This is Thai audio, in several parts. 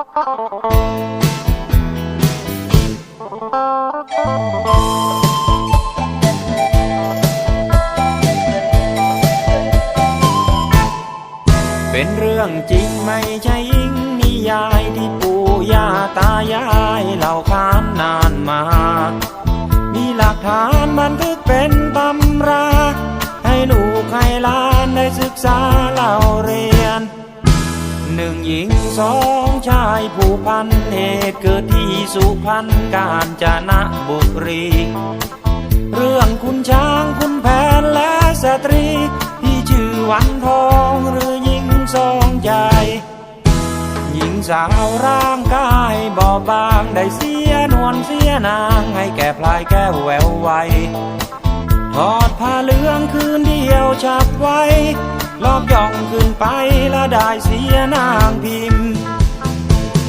เป็นเรื่องจริงไม่ใช่ยิงนิยายที่ปู่ย่าตายายเล่าขานนานมา มีหลักฐานบันทึกเป็นตำรา ให้ลูกให้หลานได้ศึกษาเล่าเรียน หนึ่งหญิงสองชายผู้พันเหตุเกิดที่สุพรรณกาญจนบุรี เรื่องคุณช้างคุณแผนและสตรี ที่ชื่อวันทองหรือหญิงสองใจหญิงสาวร่างกายบอบบางได้เสียนวลเสียนางให้แก่พลายแก้วแววไวถอดผ้าเหลืองคืนเดียวฉับไว รอบย่องขึ้นไปและได้เสียนางพิมพ์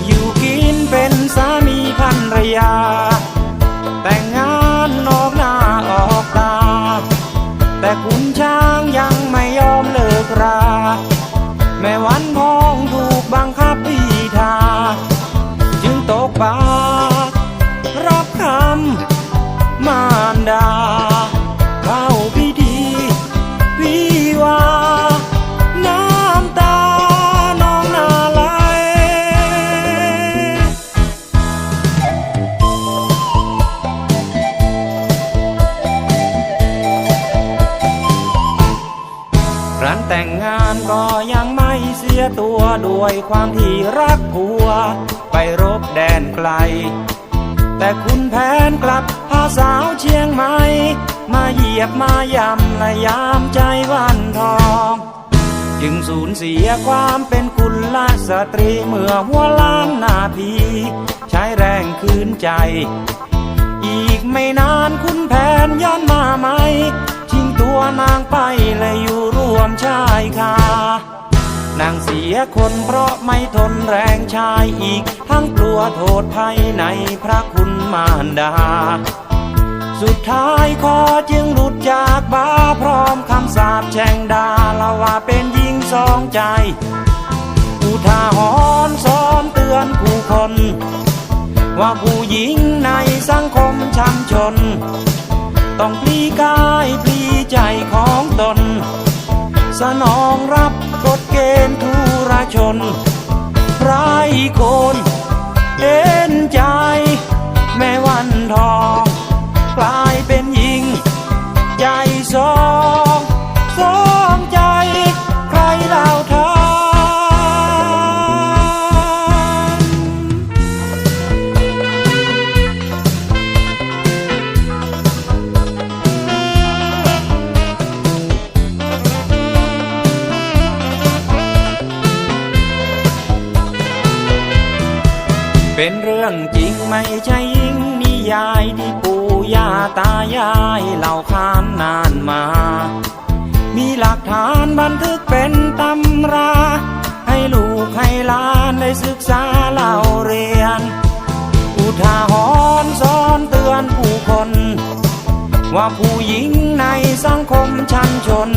อยู่กินเป็นสามีภรรยา แต่งงานนอกหน้าออกตา แต่คุณช้างยังไม่ยอมเลิกรา แม่วันทองถูกบังคับพิธา จึงตกบารับคำ ก็ยังไม่เสียตัวด้วยความที่รักผัว ไปรบแดนไกล แต่คุณแผนกลับพาสาวเชียงใหม่มาเหยียบมายำและยามใจวันทอง จึงสูญเสียความเป็นกุลสตรีเมื่อหัวล้านนาทีใช้แรงคืนใจ อีกไม่นานคุณแผนย้อนมาไหม ยคนเพราะไม่ทนแรงชายอีก ทั้งกลัวโทษภัยในพระคุณมารดา สุดท้ายคอจึงหลุดจากบาพร้อมคำสาปแช่งดาละว่าเป็นหญิงสองใจอุทาหรณ์สอนเตือนผู้คน ว่าผู้หญิงในสังคมช้ำชน ต้องพลีกายพลีใจของตน สนองรับกฎเกณฑ์ทุราชนไร้คนเห็นใจ เป็นเรื่องจริงไม่ใช่ยิงนิยายที่ปู่ย่าตายายเล่าขานนานมา มีหลักฐานบันทึกเป็นตำรา ให้ลูกให้หลานได้ศึกษาเล่าเรียน อุทาหรณ์สอนเตือนผู้คน ว่าผู้หญิงในสังคมชั้นชน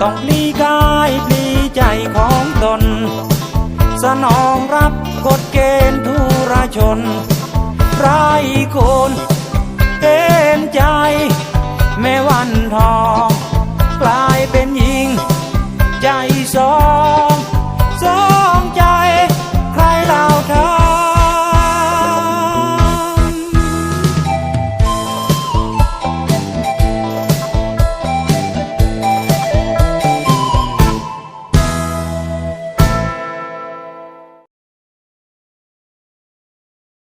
ต้องพลีกายพลีใจของตน สนองรับ ชนไร้คน